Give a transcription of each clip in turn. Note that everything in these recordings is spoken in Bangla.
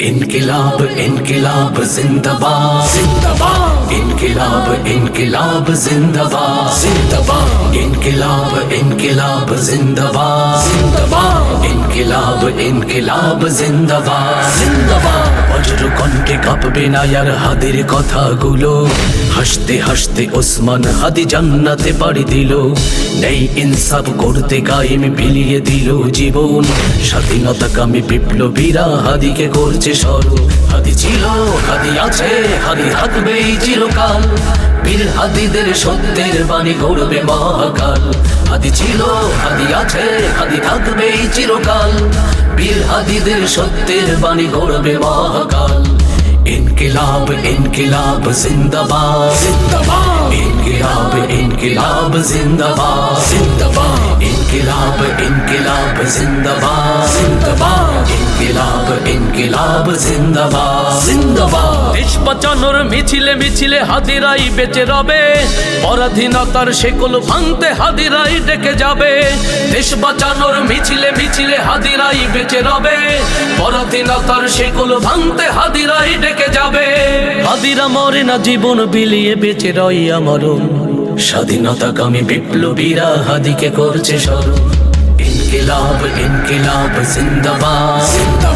انقلاب انقلاب زندہ باد زندہ باد انقلاب انقلاب زندہ باد زندہ باد انقلاب انقلاب زندہ باد زندہ باد انقلاب انقلاب زندہ باد বজ্র কণ্ঠে কাঁপবে না আর হাদের কথাগুলো। হাসতে হাসতে ওসমান হাদি জান্নাতে পাড়ি দিল। নেই ইনসাফ করতে কায়েম বিলিয়ে দিল জীবন। স্বাধীনতা কামী বিপ্লবীরা হাদিকে করছে স্মরণ। হাদি ছিল, হাদি আছে, হাদি থাকবে এই চিরকাল। বীর হাদিদের সত্যের বাণী গড়বে মহাকাল। হাদি ছিল হাদি আছে হাদি থাকবে চিরকাল। বীর হাদিদের সত্যের বাণী গড়বে মহাকাল। ইনকিলাব ইনকিলাব জিন্দাবাদ। জিন্দাবাদ। ইনকিলাব ইনকিলাব জিন্দাবাদ। জিন্দাবাদ। ইনকিলাব ইনকিলাব জিন্দাবাদ। জিন্দাবাদ। ইনকিলাব ইনকিলাব জিন্দাবাদ। জিন্দাবাদ। দেশ বাঁচানোর মিছিলে মিছিলে হাদিরাই বেঁচে রবে। পরাধীনতার শেকল ভাঙতে হাদিরাই ডেকে যাবে। দেশ বাঁচানোর মিছিলে মিছিলে হাদিরাই বেঁচে রবে। পরাধীনতার শেকল ভাঙতে হাদিরাই ডেকে যাবে। হাদিরা মরে না জীবন বিলিয়ে বেঁচে রই আমরণ স্বাধীনতা কামী বিপ্লবীরা হাদিকে করছে স্মরণ। ইনকিলাব ইনকিলাব জিন্দাবাদ জিন্দাবাদ।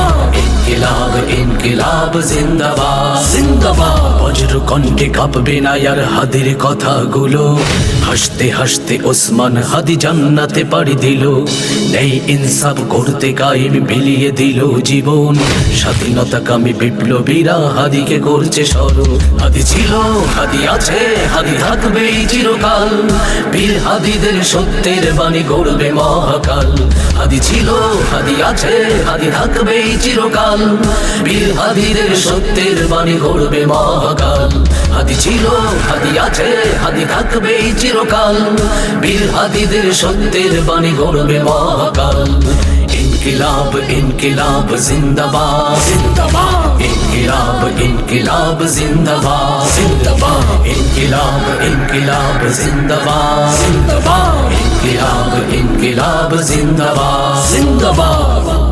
ইনকিলাব ইনকিলাব, জিন্দাবাদ। জিন্দাবাদ। বজ্র কণ্ঠে কাঁপবে না আর হাদির কথাগুলো। হাসতে হাসতে ওসমান হাদি জান্নাতে পাড়ি দিল। নেই ইনসাফ করতে কায়েম বিলিয়ে দিল জীবন। স্বাধীনতা কামী বিপ্লবীরা হাদিকে করছে স্মরণ। হাদি ছিল, হাদি আছে, হাদি থাকবে চিরকাল। বীর হাদিদের সত্যের বাণী গড়বে মহাকাল। হাদি ছিল, হাদি আছে, হাদি থাকবে চিরকাল। বীর হাদিদের সত্যের বাণী গড়বে মহাকাল। হাদি ছিল হাদি আছে হাদি থাকবে চিরকাল। বীর হাদিদের সত্যের বাণী গড়বে মহাকাল। ইনকিলাব ইনকিলাব জিন্দাবাদ। জিন্দাবাদ। ইনকিলাব ইনকিলাব জিন্দাবাদ। জিন্দাবাদ। ইনকিলাব ইনকিলাব জিন্দাবাদ। জিন্দাবাদ। ইনকিলাব ইনকিলাব জিন্দাবাদ। জিন্দাবাদ।